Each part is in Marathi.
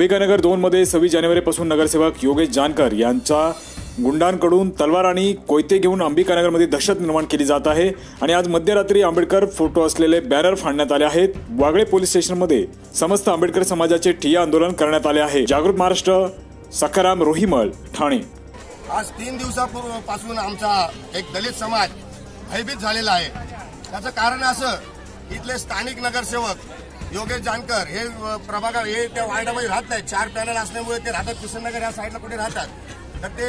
अंबिकानगर दोनमध्ये सव्वीस जानेवारीपासून नगरसेवक योगेश जानकर यांच्या गुंडांकडून तलवार आणि कोयते घेऊन अंबिकानगरमध्ये दहशत निर्माण केली जात आहे आणि आज मध्यरात्री आंबेडकर फोटो असलेले बॅनर फाडण्यात आले आहेत. वागळे पोलीस स्टेशनमध्ये समस्त आंबेडकर समाजाचे ठिय्या आंदोलन करण्यात आले आहे. जागृत महाराष्ट्र सखाराम रोहिमळ ठाणे. आज तीन दिवसापूर्वीपासून आमचा एक दलित समाज भयभीत झालेला आहे. त्याचं कारण असं इथले स्थानिक नगरसेवक योगेश जानकर हे प्रभागा हे त्या वार्डामध्ये राहत नाहीत. चार पॅनल असल्यामुळे ते राहतात. किशननगर या साईडला कुठे राहतात? तर ते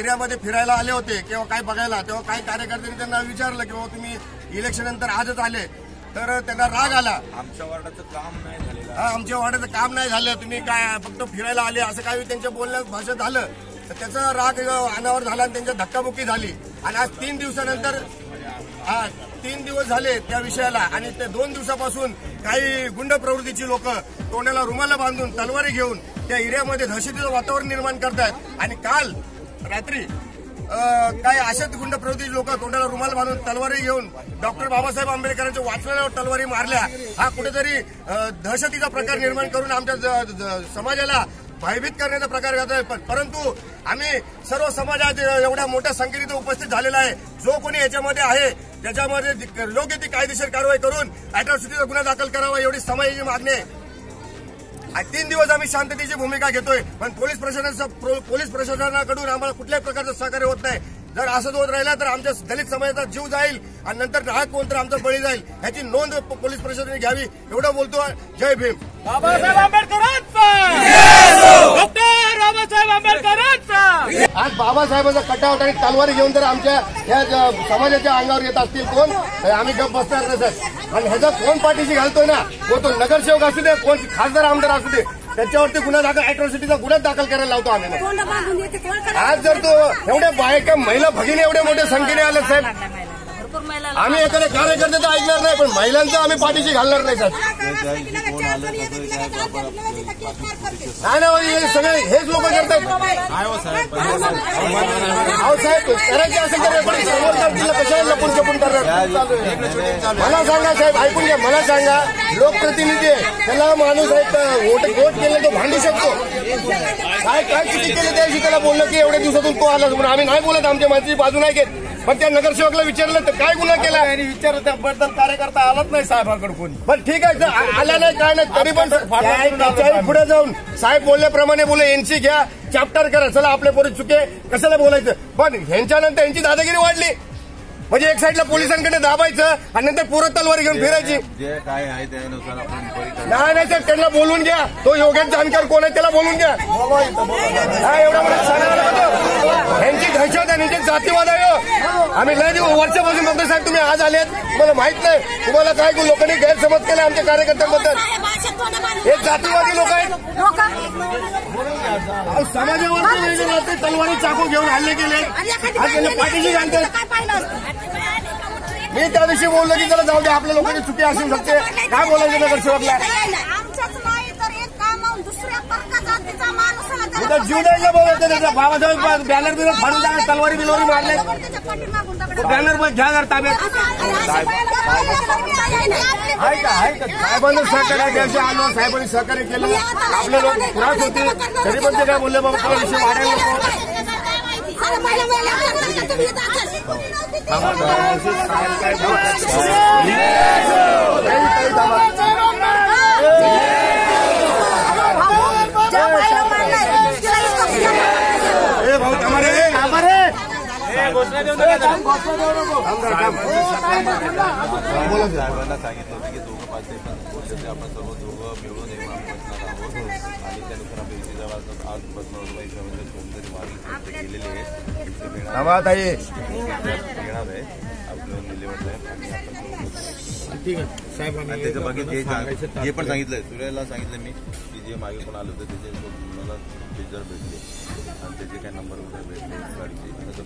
एरियामध्ये फिरायला आले होते. किंवा काय बघायला तेव्हा काही कार्यकर्त्यांनी त्यांना विचारलं की बाबा तुम्ही इलेक्शन नंतर आजच आले. तर त्यांना राग आला. आमच्या वार्डाचं काम नाही झालेलं. हा आमच्या वाड्याचं काम नाही झालं. तुम्ही काय फक्त फिरायला आले असं काही त्यांच्या बोलण्यात भाषेत झालं. तर त्याचा राग अनावर झाला आणि त्यांच्या धक्काबुक्की झाली. आणि आज तीन दिवसानंतर हा तीन दिवस झाले त्या विषयाला आणि ते दोन दिवसापासून काही गुंड प्रवृत्तीची लोक तोंडाला रुमाला बांधून तलवारी घेऊन त्या एरियामध्ये दहशतीचं वातावरण निर्माण करतायत. आणि काल रात्री काही अशाच गुंड प्रवृत्तीचे लोक तोंडाला रुमाल बांधून तलवारी घेऊन डॉक्टर बाबासाहेब आंबेडकरांच्या वाचनावर तलवारी मारल्या. हा कुठेतरी दहशतीचा प्रकार निर्माण करून आमच्या ज- समाजाला भयभीत करण्याचा प्रकार करतोय पण परंतु आम्ही सर्व समाजात एवढ्या मोठ्या संख्येने उपस्थित झालेला आहे. जो कोणी याच्यामध्ये आहे त्याच्यामध्ये योग्य ती कायदेशीर कारवाई करून अॅट्रॉसिटीचा गुन्हा दाखल करावा एवढी समाजाची मागणी आहे. तीन दिवस आम्ही शांततेची भूमिका घेतोय पण पोलीस प्रशासनाचं पोलीस प्रशासनाकडून आम्हाला कुठल्याही प्रकारचं सहकार्य होत नाही. जर असंच होत राहिला तर आमच्या दलित समाजाचा जीव जाईल आणि नंतर नाहक कोण तर आमचा बळी जाईल. ह्याची नोंद पोलीस प्रशासनाने घ्यावी एवढं बोलतो जय भीम. बाबासाहेब डॉक्टर बाबासाहेब आंबेडकरांचा आज बाबासाहेबांचा कटावट आणि तलवारी घेऊन जर आमच्या या समाजाच्या अंगावर येत असतील कोण आम्ही गप बसणार नाही सर. आणि ह्याचा कोण पाठीशी घालतोय ना कोण तो नगरसेवक असू दे कोण खासदार आमदार असू दे त्याच्यावरती गुन्हा दाखल अॅट्रॉसिटीचा गुन्हा दाखल करायला लावतो आम्ही आज जर तो एवढ्या बायका महिला भगिनी एवढ्या मोठ्या संख्येने आले साहेब भरपूर महिला आम्ही एखाद्या कार्यकर्ते तर ऐकणार नाही पण महिलांचं आम्ही पाठीशी घालणार नाही सर नाही ना हे सगळे हेच लोक करतात अहो साहेब करायचे असेल तर आपण समोर करतील कशाला लपून छपून करणार मला सांगा साहेब ऐकून घ्या मला सांगा लोकप्रतिनिधी आहे त्याला माणूस आहे वोट वोट केलं तो भांडू शकतो काय काय चुकी केली त्या त्याला बोललं की एवढ्या दिवसातून तो आला म्हणून आम्ही नाही बोलत आमच्या माझी बाजू नाही घेत पण त्या नगरसेवकला विचारलं तर काय गुन्हा केला? विचार त्याबद्दल कार्यकर्ता आलाच नाही साहेबाकडे कोणी पण ठीक आहे जर आ- आला नाही काय नाही तरी पण त्याच्याही पुढे जाऊन साहेब बोलल्याप्रमाणे बोले एनसी घ्या चॅप्टर करा चला आपल्या पोरी चुके कशाला बोलायचं? पण ह्यांच्यानंतर यांची दादागिरी वाढली. म्हणजे एक साईडला पोलिसांकडे दाबायचं आणि नंतर पुरत तलवार घेऊन फिरायची. जे काय आहे त्यानुसार आपण त्वरित कारवाई नाही नाही सर त्यांना बोलवून घ्या. तो योगेश जानकर कोण आहे त्याला बोलवून घ्या. हा एवढा मला सांगायला यांची दहशत आहे यांची जातीवाद आहे. आम्ही लय दिवस वर्षापासून बघतो साहेब तुम्ही आज आलेत. मला माहीत नाही. तुम्हाला काय लोकांनी गैरसमज केला आमच्या कार्यकर्त्यांबद्दल? हे जातीवादी लोक आहेत. समाजावरती राहते, तलवारी चाकू घेऊन हल्ले केले. पाठीशी घालतात मी त्या दिवशी बोललो की त्याला जाऊ दे आपल्या लोकांची चुकी असू शकते. काय बोलायचं आला त्याला इथं जीव द्यायला त्याचा बाबासाहेब बॅनर बिनर फाडून टाका तलवारी बिलवारी मारले. बॅनर पण घ्या जर ताब्यात आहे का आहे का साहेबांनी सहकार्य द्यायचे आलो साहेबांनी सहकार्य केलं आपले लोक त्रास होते तरी पण ते काय बोलले बाबा तो विषय वाढायला नको. ए भाऊ थांबा रे थांबा रे साहेबांना सांगितलं होतं की ते वर्षाचे आपण सर्व दोघं मिळून एक बसणार आहोत. आणि त्यानुसार इथे जेव्हा आज बसणार होतो बाई सर्वांचे कोणतरी मागे गेलेले आहेत इथे मिळणार थांबा ताई. येणार आहे. आपलं साहेब ठीक आहे. साहेब आणि त्याच्या बाकी जे जे पण सांगितलंय सूर्याला सांगितलं मी की जे मागे कोण आलं होतं त्याचे मला जर भेटले. आणि त्याचे काय नंबर वगैरे भेटले गाडीचे. मला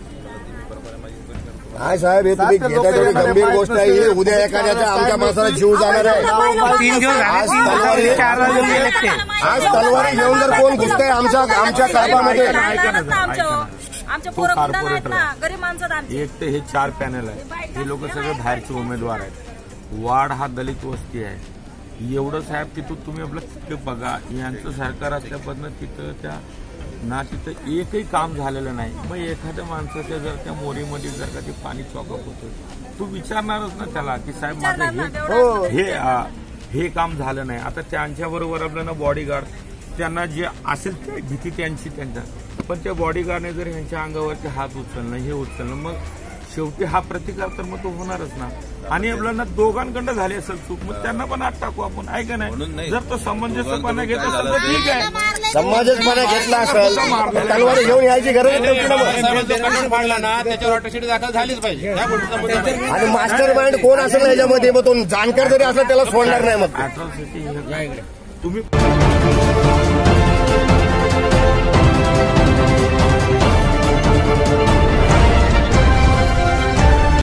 बरोबर माझी काय साहेब हे तुम्ही घेता गंभीर गोष्ट आहे. उद्या एखाद्याचा आमच्या माणसाला जीव जाणार आहे. तीन दिवस आज तलवारी चार वाजून गेले ते आज तलवारी घेऊन जर कोण घुसतंय आमच्या आमच्या कारभामध्ये आमच्या पोरं ना गरीब माणसं आमची. एक तर हे चार पॅनल आहे. हे लोक सगळे बाहेरचे उमेदवार आहेत. वाड हा दलित वस्ती आहे. एवढं साहेब तिथं तुम्ही आपलं तिथं बघा यांचं सरकार असल्यापासून तिथं त्या ना तिथं एकही काम झालेलं नाही. मग एखाद्या माणसाच्या जर त्या मोरीमध्ये जर का ते पाणी चॉकअप होतं तू विचारणारच ना त्याला की साहेब माझं हे हे. आ, हे काम झालं नाही. आता त्यांच्याबरोबर आपल्याला बॉडीगार्ड त्यांना जे असेल ते भीती त्यांची त्यांच्या. पण त्या बॉडीगार्डने जर ह्यांच्या अंगावरती हात उचलणं हे उचलणं मग शेवटी हा प्रतिकार तर मग तो होणारच ना. आणि आपल्याला दोघांकडं झाली असेल चूक मग त्यांना पण आत टाकू आपण. आहे का म्हणून नाही. जर तो समंजसपणा घेत असेल तर? ठीक आहे. समाजपणा घेतला असेल तर तलवारी घेऊन यायची गरज नव्हती ना त्याच्यावर ऑटोसिटी दाखल झालीच पाहिजे. आणि मास्टर माइंड कोण असेल याच्यामध्ये मग तो जाणकार जरी असला त्याला सोडणार नाही मग. तुम्ही